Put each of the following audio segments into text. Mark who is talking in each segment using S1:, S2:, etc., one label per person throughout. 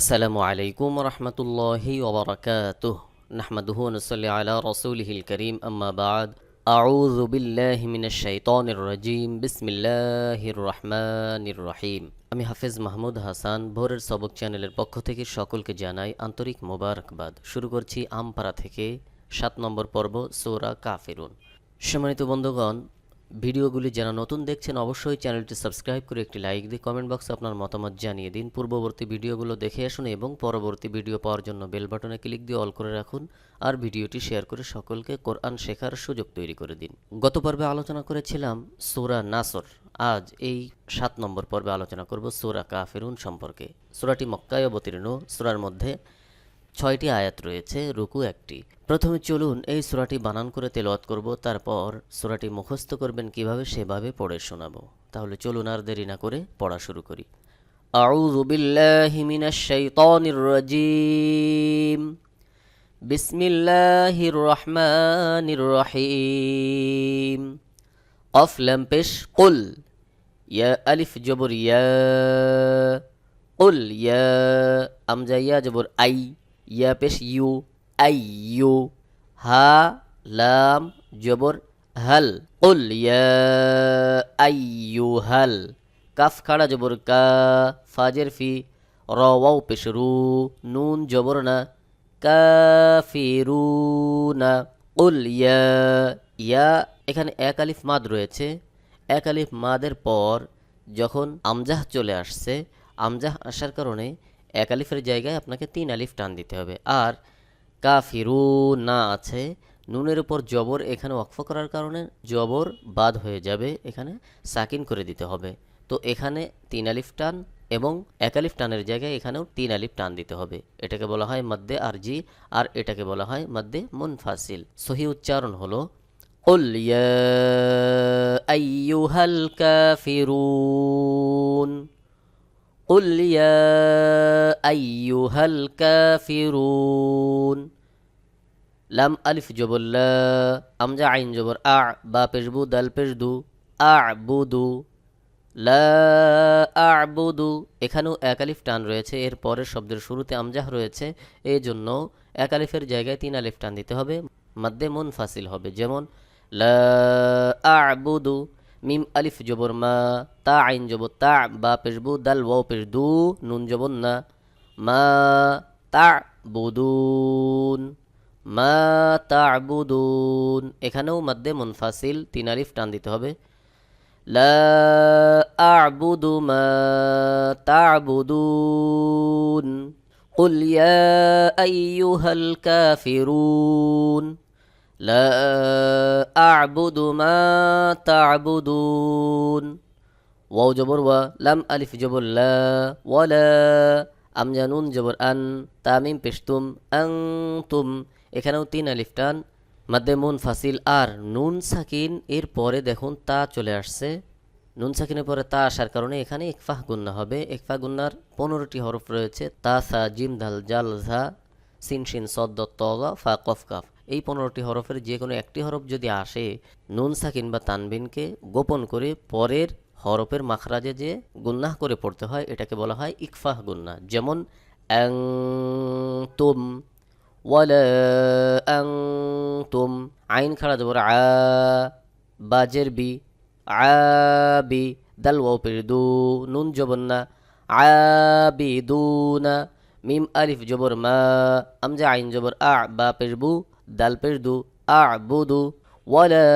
S1: আসসালামু আলাইকুম রহমতুল্লাহি ওবরাকাতুহ। নাহমাদুহু নসল্লি আলা রসুলিহিল করিম আম্মা বাদ। আউযু বিল্লাহি মিনাশ শাইতানির রাজিম। বিসমিল্লাহির রহমানির রহিম। আমি হাফেজ মাহমুদ হাসান, ভোরের সবক চ্যানেলের পক্ষ থেকে সকলকে জানাই আন্তরিক মোবারকবাদ। শুরু করছি আমপাড়া থেকে সাত নম্বর পর্ব, সৌরা কাফিরুন। সম্মানিত বন্ধুগণ ভিডিওগুলি যারা নতুন দেখছেন, অবশ্যই চ্যানেলটি সাবস্ক্রাইব করে একটি লাইক দিয়ে কমেন্ট বক্সে আপনার মতামত জানিয়ে দিন। পূর্ববর্তী ভিডিওগুলো দেখে আসুন এবং পরবর্তী ভিডিও পাওয়ার জন্য বেল বাটনে ক্লিক দিয়ে অল করে রাখুন আর ভিডিওটি শেয়ার করে সকলকে কোরআন শেখার সুযোগ তৈরি করে দিন। গত পর্বে আলোচনা করেছিলাম সোরা নাসর। আজ এই সাত নম্বর পর্বে আলোচনা করব সোরা কাফেরুন সম্পর্কে। সোরাটি মক্কায় অবতীর্ণ। সোরার মধ্যে ছয়টি আয়াত রয়েছে, রুকু একটি। প্রথমে চলুন এই সূরাটি বানান করে তেলাওয়াত করব, তারপর সূরাটি মুখস্থ করবেন কীভাবে সেভাবে পড়ে শোনাবো। তাহলে চলুন আর দেরি না করে পড়া শুরু করি। আউযু বিল্লাহি মিনাশ শাইতানির রাজিম। বিসমিল্লাহির রহমানির রহিম। কফ লাম পেশ, কুল। ইয়া আলিফ জবর ইয়া, কুল ইয়া, আমজা ইয়া জবর আই। ইয়া পেশ ইউ আই ইউ হা লাম জবর হল কুল ইয়া ইউ হল কাফ খাড়া জবর কা ফাজের ফি র ওয়াও পেশ রু নুন জবর না কাফিরুনা কুল ইয়া ইয়া এখানে এক আলিফ মাদ রয়েছে। এক আলিফ মাদের পর যখন আমজাহ চলে আসছে, আমজাহ আসার কারণে এক আলিফের জায়গায় আপনাকে তিন আলিফ টান দিতে হবে আর কাফিরু না আছে নুনের উপর জবর এখানে ওয়াকফ করার কারণে জবর বাদ হয়ে যাবে এখানে সাকিন করে দিতে হবে তো এখানে তিন আলিফ টান এবং এক আলিফ টানের জায়গায় এখানেও তিন আলিফ টান দিতে হবে এটাকে বলা হয় মধ্যে আরজি আর এটাকে বলা হয় মধ্যে মুনফাসিল সহি উচ্চারণ হলো قل يا أيها الكافرون قل يا أيها الكافرون লাম আলিফ জবর লা আমজা আইন জবর আ বা পেশবু দাল পেশদু আবুদু লা আবুদু এখানেও এক আলিফ টান রয়েছে এর পরের শব্দের শুরুতে আমজাহ রয়েছে এই জন্য এক আলিফের জায়গায় তিন আলিফ টান দিতে হবে মাদ্দে মুন ফাসিল হবে যেমন লা আবুদু মিম আলিফ জবর মা তা আইন জবর তা বা পেশবু দাল ওয়াও পেশদু নুন জবর না মা তা বুদুন মা তা'বুদুন এখানেও মধ্যে মুনফাসিল তিন আলিফ টান দিতে হবে লা আ'বুদু মা তা'বুদুন قل يا أيها الكافرون لا أعبد ما تعبدون ওয়াও জবর ওয়া লাম আলিফ জবর লা ওয়ালা আমজা নুন জবর আন তামিম পেশতুম আং তুম এখানেও তিন আলিফ টান মাদ্দে মুন ফাসিল আর নুন সাকিন এর পরে দেখুন তা চলে আসছে নুন সাকিনের পরে তা আসার কারণে এখানে ইকফাহ গুন্না হবে ইকফা গুন্নার পনেরোটি হরফ রয়েছে তা সা জিম ধাল জাল ঝা সিন শিন সদ্দ তগা ফা কফ কাফ এই পনেরোটি হরফের যে কোনো একটি হরফ যদি আসে, নুন, সাকিন বা তানবিনকে গোপন করে পরের হরফের মাখরাজে যে গুন্নাহ করে পড়তে হয়, এটাকে বলা হয় ইকফাহ গুন্না যেমন অ্যাং তুম ওয়ালা অ্যাং তুম আইন খাড়া দেবর আ বাজের বি আবি দাল ওয়াও পের দু, নুন জবর না দু, না, মিম আলিফ জবর মা, আমজা আইন জবর আ, বা পের বু দাল পের দু আ বুদু ولا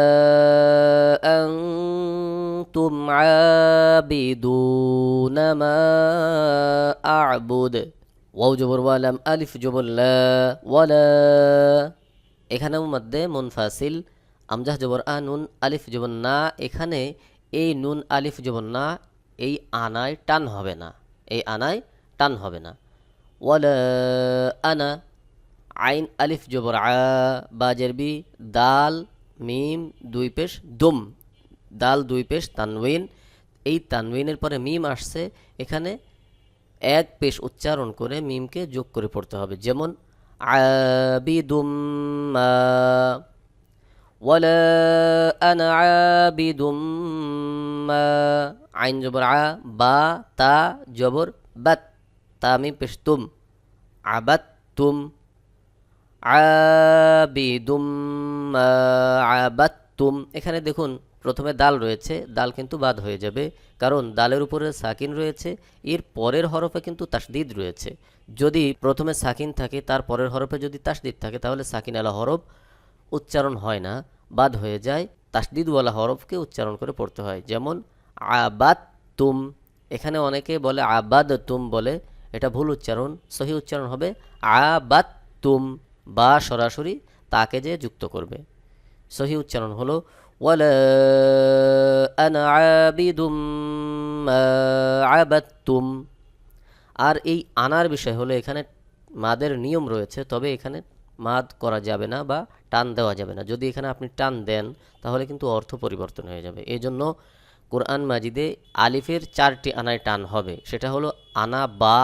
S1: أنتم عابدون ما أعبد ওয়াও জবর ওয়ালাম আলিফ জবর লা ওয়ালা এখানেও মধ্যে মুনফাসিল আমজাহ জবর আ নুন আলিফ জবর না এখানে এই নুন আলিফ জবর না এই আনায় টান হবে না এই আনায় টান হবে না ওয়ালা আনা আইন, আলিফ, জবর, আ, বি দাল, মিম, দুই পেশ, দুম। দাল, দুই পেশ তানউইন এই তানউইনের পরে মিম আসছে, এখানে এক পেশ উচ্চারণ করে মিমকে যোগ করে পড়তে হবে। যেমন আবিদুম ওয়ালা আনা আবিদুম আইন, জবর, আ, বা, তা, জবর, বাত। তামিম, পেশ, তুম। আবাত, তুম। আবিদুম এখানে দেখুন, প্রথমে দাল রয়েছে, দাল কিন্তু বাদ হয়ে যাবে, কারণ দালের উপরে সাকিন রয়েছে, এর পরের হরফে কিন্তু তাসদিদ রয়েছে। যদি প্রথমে সাকিন থাকে, তার পরের হরফে যদি তাসদিদ থাকে, তাহলে সাকিন আলা হরফ উচ্চারণ হয় না, বাদ হয়ে যায় তাসদিদওয়ালা হরফকে উচ্চারণ করে পড়তে হয়। যেমন আবাদ তুম এখানে অনেকে বলে আবাদ তুম বলে, এটা ভুল উচ্চারণ, সহি উচ্চারণ হবে আবাদ তুম বা সরাসরি তাকে যে যুক্ত করবে। সহি উচ্চারণ হলো আবাদতুম। আর এই আনার বিষয় হলো, এখানে মাদের নিয়ম রয়েছে, তবে এখানে মাদ করা যাবে না বা টান দেওয়া যাবে না। যদি এখানে আপনি টান দেন, তাহলে কিন্তু অর্থ পরিবর্তন হয়ে যাবে। এই জন্য কোরআন মাজিদে আলিফের চারটি আনায় টান হবে। সেটা হলো আনা বা,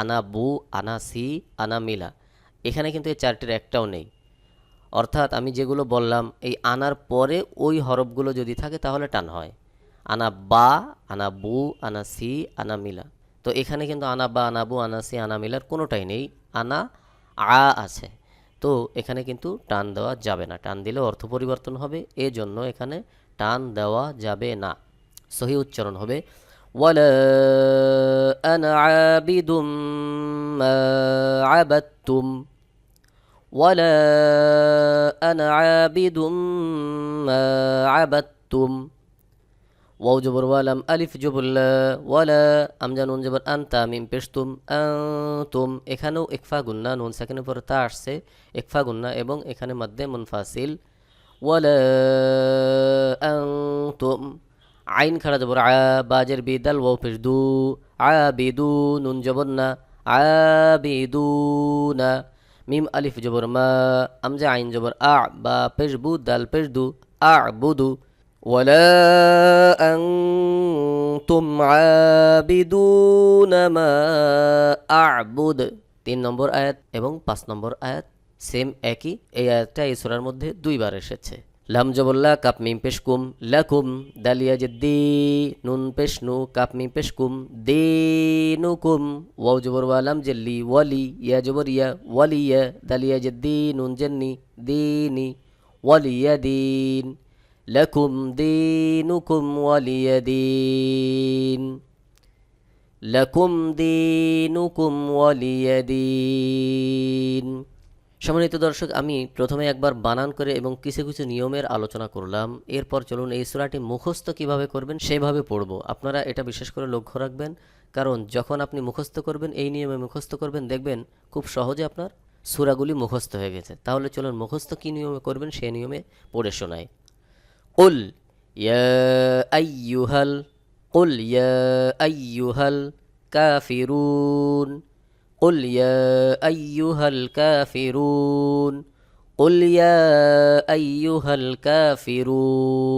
S1: আনা বু, আনা সি, আনা মিলা। এখানে কিন্তু এই চারটির একটাও নেই। অর্থাৎ আমি যেগুলো বললাম, এই আনার পরে ওই হরফগুলো যদি থাকে তাহলে টান হয়। আনা বা, আনা বু, আনা সি, আনা মিলা। তো এখানে কিন্তু আনা বা, আনা বু, আনা সি, আনা মিলার কোনোটাই নেই। আনা, আ আছে। তো এখানে কিন্তু টান দেওয়া যাবে না। টান দিলে অর্থ পরিবর্তন হবে। এজন্য এখানে টান দেওয়া যাবে না। সহি উচ্চারণ হবে, ওয়ালা আনা আবিদুম মা আবাদতুম। ولا أنا عابد ما عبدتم ওয়াও জবর ওয়ালাম আলিফ জবর লা ওয়ালা আমজা নুন জবর আনতা মিম পেশতুম আনতুম এখানেও ইকফা গুন্না নুন সেকেন্ডের পরে তা আসছে ইকফা গুন্না এবং এখানে মধ্যে মুনফাসিল ওয়ালা আনতুম আইন খাড়া জবর আ বাজের বিদাল ওয়াও পেশ দু আবিদু নুন জবর না আবিদুনা মিম আলিফ জবর মা আমজা আইন জবর আ বা পেশ বু দাল পেশ দু আ বুদু ولا أنتم عابدون ما أعبد তিন নম্বর আয়াত এবং পাঁচ নম্বর আয়াত সেম একই এই আয়াতটা এই সূরার মধ্যে দুইবার এসেছে লাম জবল্লা কাপ মিম পেশ কুম, লাকুম দালিয়া যে দি নুন পেশ নু কাপ মিম পেশ কুম, দে নু কুম। ওয়াও জবর ওয়া, লাম জেল্লি, ওয়ালি, ইয়া জবর ইয়া, ওয়ালি ইয়া, দালিয়া যে দি নুন জেন্নি দিনি ওয়ালিয়া দিন। লাকুম দিনুকুম ওয়ালিয়া দিন। লাকুম দিনুকুম ওয়ালিয়া দিন। সম্মানিত দর্শক, আমি প্রথমে একবার বানান করে এবং কিছু কিছু নিয়মের আলোচনা করলাম। এরপর চলুন এই সুরাটি মুখস্থ কীভাবে করবেন সেভাবে পড়ব। আপনারা এটা বিশেষ করে লক্ষ্য রাখবেন, কারণ যখন আপনি মুখস্থ করবেন, এই নিয়মে মুখস্থ করবেন, দেখবেন খুব সহজে আপনার সুরাগুলি মুখস্থ হয়ে গেছে। তাহলে চলুন মুখস্থ কী নিয়মে করবেন সেই নিয়মে পড়ে শোনায় উল আইয়ুহাল উল আইয়ুহাল কাফিরুন। قل يا أيها الكافرون قل يا أيها الكافرون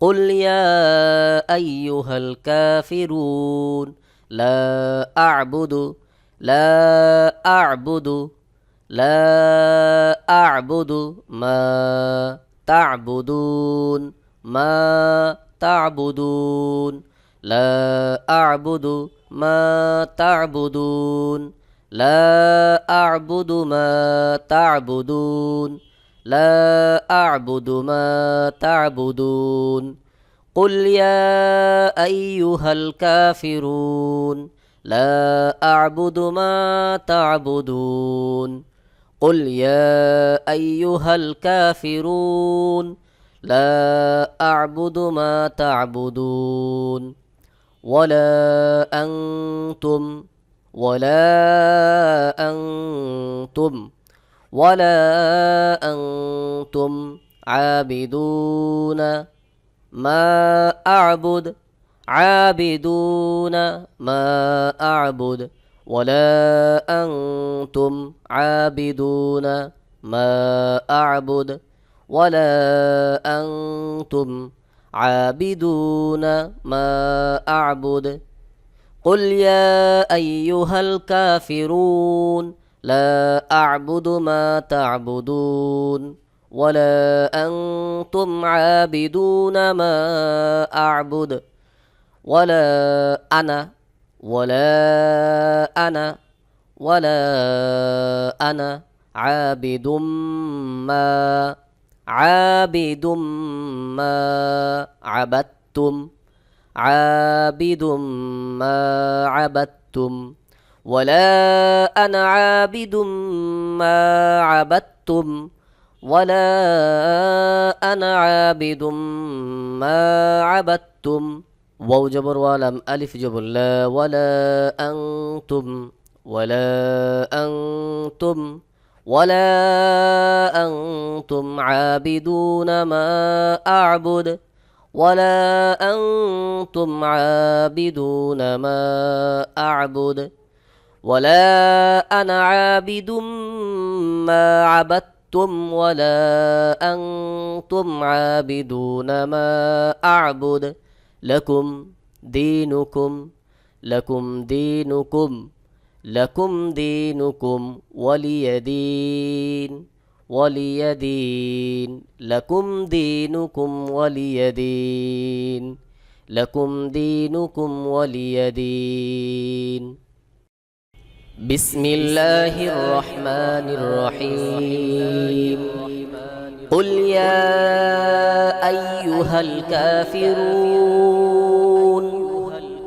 S1: قل يا أيها الكافرون لا أعبد لا أعبد لا أعبد ما تعبدون ما تعبدون لا أعبد ما تعبدون. لا أعبد ما تعبدون. لا أعبد ما تعبدون. قل يا أيها الكافرون. لا أعبد ما تعبدون. قل يا أيها الكافرون. لا أعبد ما تعبدون. ولا أنتم ولا أنتم ولا أنتم عابدون ما أعبد عابدون ما أعبد ولا أنتم عابدون ما أعبد ولا أنتم عابدون ما أعبد. قل يا أيها الكافرون لا أعبد ما تعبدون ولا أنتم عابدون ما أعبد. ولا أنا ولا أنا ولا أنا عابد ما عابد ما عبدتم عابد ما عبدتم ولا أنا عابد ما عبدتم ولا أنا عابد ما عبدتم. واو جبر ولم ألف جبر لا ولا أنتم ولا أنتم. ولا أنتم عابدون ما أعبد ولا أنتم عابدون ما أعبد ولا أنا عابد ما عبدتم ولا أنتم عابدون ما أعبد لكم دينكم لكم دينكم لكم دينكم ولي دين ولي دين لكم دينكم ولي دين لكم دينكم ولي دين. بسم الله الرحمن الرحيم. قل يا ايها الكافرون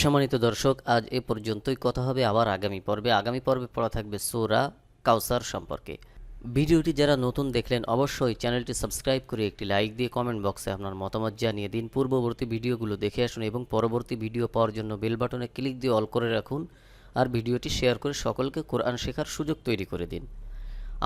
S1: সম্মানিত দর্শক, আজ এ পর্যন্তই। কথা হবে আবার আগামী পর্বে। আগামী পর্বে পড়া থাকবে সোরা কাউসার সম্পর্কে। ভিডিওটি যারা নতুন দেখলেন, অবশ্যই চ্যানেলটি সাবস্ক্রাইব করে একটি লাইক দিয়ে কমেন্ট বক্সে আপনার মতামত জানিয়ে দিন। পূর্ববর্তী ভিডিওগুলো দেখে আসুন এবং পরবর্তী ভিডিও পাওয়ার জন্য বেল বাটনে ক্লিক দিয়ে অল করে রাখুন আর ভিডিওটি শেয়ার করে সকলকে কোরআন শেখার সুযোগ তৈরি করে দিন।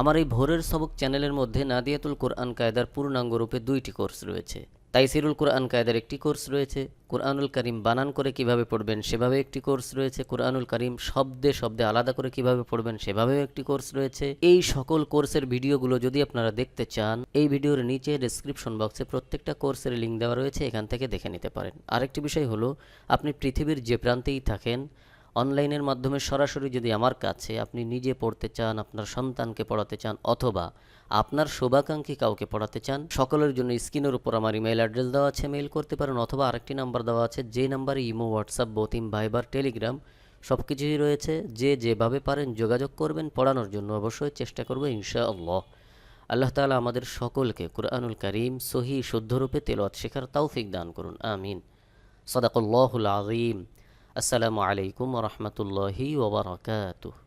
S1: আমার এই ভোরের সবক চ্যানেলের মধ্যে নাদিয়াতুল কোরআন কায়দার পূর্ণাঙ্গ রূপে দুইটি কোর্স রয়েছে। তাইসিরুল কোরআন কায়দার একটি কোর্স রয়েছে। কোরআনুল করিম বানান করে কীভাবে পড়বেন সেভাবে একটি কোর্স রয়েছে। কোরআনুল করিম শব্দে শব্দে আলাদা করে কীভাবে পড়বেন সেভাবেও একটি কোর্স রয়েছে। এই সকল কোর্সের ভিডিওগুলো যদি আপনারা দেখতে চান, এই ভিডিওর নিচে ডেসক্রিপশন বক্সে প্রত্যেকটা কোর্সের লিঙ্ক দেওয়া রয়েছে, এখান থেকে দেখে নিতে পারেন। আরেকটি বিষয় হলো, আপনি পৃথিবীর যে প্রান্তেই থাকেন, অনলাইনের মাধ্যমে সরাসরি যদি আমার কাছে আপনি নিজে পড়তে চান, আপনার সন্তানকে পড়াতে চান, অথবা আপনার শুভাকাঙ্ক্ষী কাউকে পড়াতে চান, সকলের জন্য স্ক্রিনের উপর আমার ইমেল অ্যাড্রেস দেওয়া আছে, মেইল করতে পারেন অথবা আরেকটি নাম্বার দেওয়া আছে, যে নাম্বারে ইমো, হোয়াটসঅ্যাপ, বতিম, ভাইবার, টেলিগ্রাম সব কিছুই রয়েছে। যে যেভাবে পারেন যোগাযোগ করবেন, পড়ানোর জন্য অবশ্যই চেষ্টা করব ইনশা আল্লাহ তাআলা আমাদের সকলকে কুরআনুল করিম সহি শুদ্ধরূপে তেলাওয়াত শেখার তৌফিক দান করুন, আমিন। সদাকল্লাহুল আযীম। আসসালামু আলাইকুম রাহমাতুল্লাহি ওয়া বারাকাতুহু।